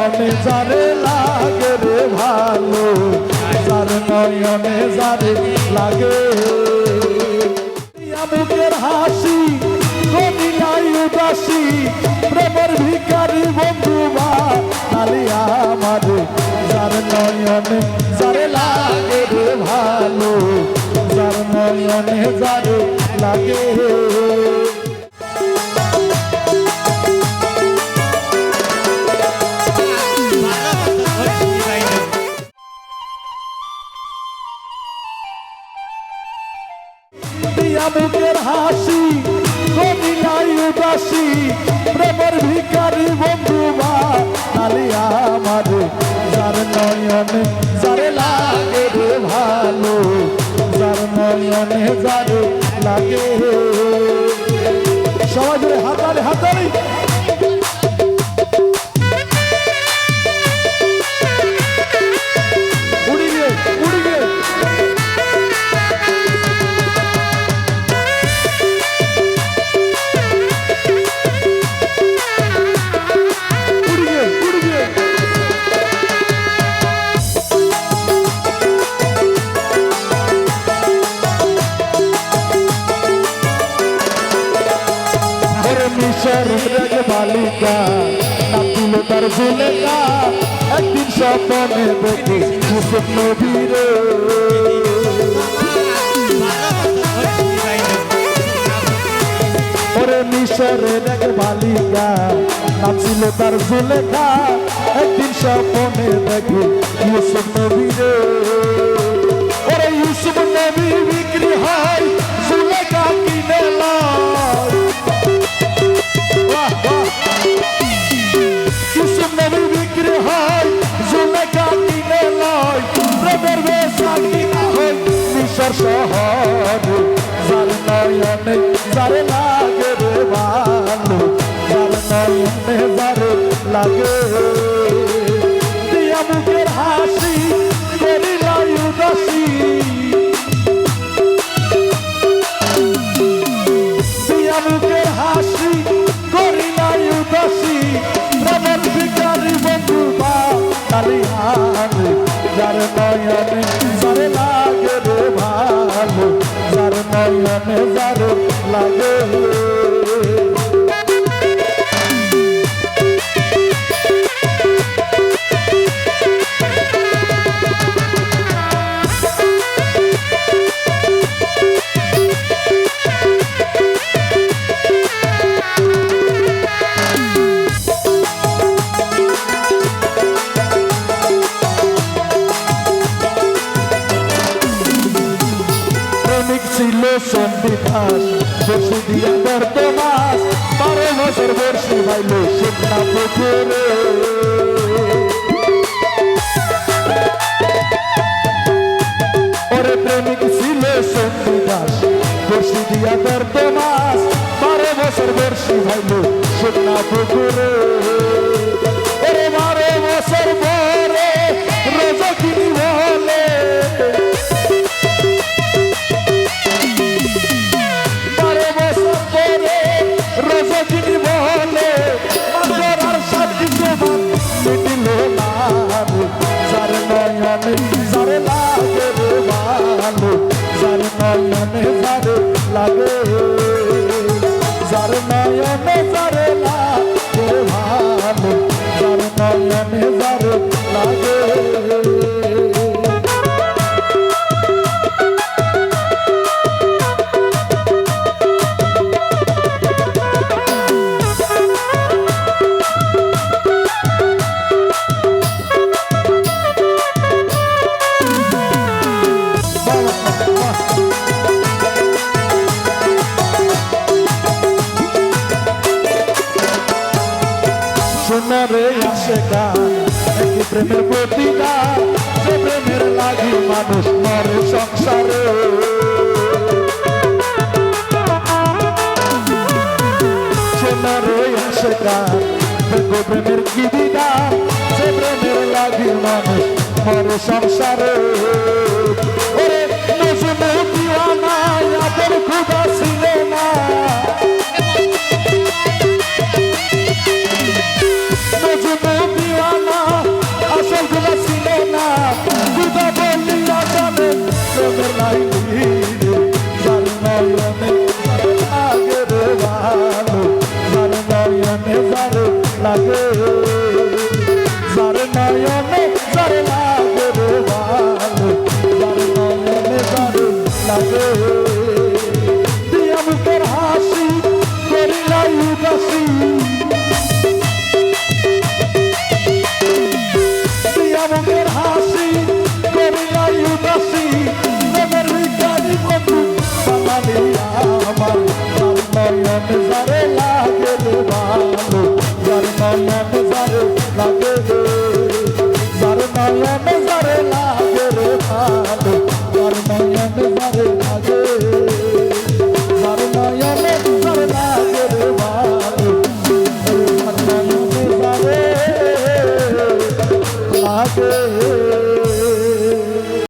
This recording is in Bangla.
নয়নে যারে লাগে রে ভালো, যার নয়নে যারে লাগে। মুখের হাসি কমিলাই উদাসী, প্রেমের ভিকারি বন্ধু বা নালিয়া আমার, যার নয়নে যারে লাগে রে ভালো, যার নয়নে যারে লাগে। উদাসী প্রেমের ভিকারি বন্ধু বা নালিয়া আমার, যার নয়নে যারে লাগে রে ভালো, যার নয়নে যারে লাগে সবাই জুড়ে হাতারে হাতালি ওরে মিশর রেগ বালিকা নাম দিল তার জুলেকা একদিন স্বপ্নে দেখে মুসুক নবীরে ওরে মিশর রেগ বালিকা নাম ছিল তার জুলেকা একদিন স্বপ্নে দেখে মুসুক নবীরে লাগে। দিয়া মুখের হাসি করিলাই উদাসী। দিয়া মুখের হাসি, করি নাই উদাসী। প্রেমের ভিকারি বন্ধু বা কালিহান যার নয়নে যারে লাগে রে ভালো যার নয়নে যারে লাগে। সন্ধি দাস বসে দিয়া বর্তমাস বারো বছর বর্ষি ভাইল সুন্না পুকুরে। ওরে প্রেমিক ছিল সন্ধি দাস, বসে দিয়া বর্তমাস বারো বছর বর্ষি ভাইল সুন্না পুকুরে। ওরে বারো বছর পরে রোজা কিনি বলে। নয়নে যারে লাগে রে ভালো যার নয়নে যারে লাগে। সোনারে আসে গান একই প্রেমের প্রতিদান। যে প্রেমের লাগি মানুষ মরে সংসারে। সোনারে আসে গান প্রেমের কি বিধান। যে প্রেমের লাগি মানুষ মরে সংসারে। খুদা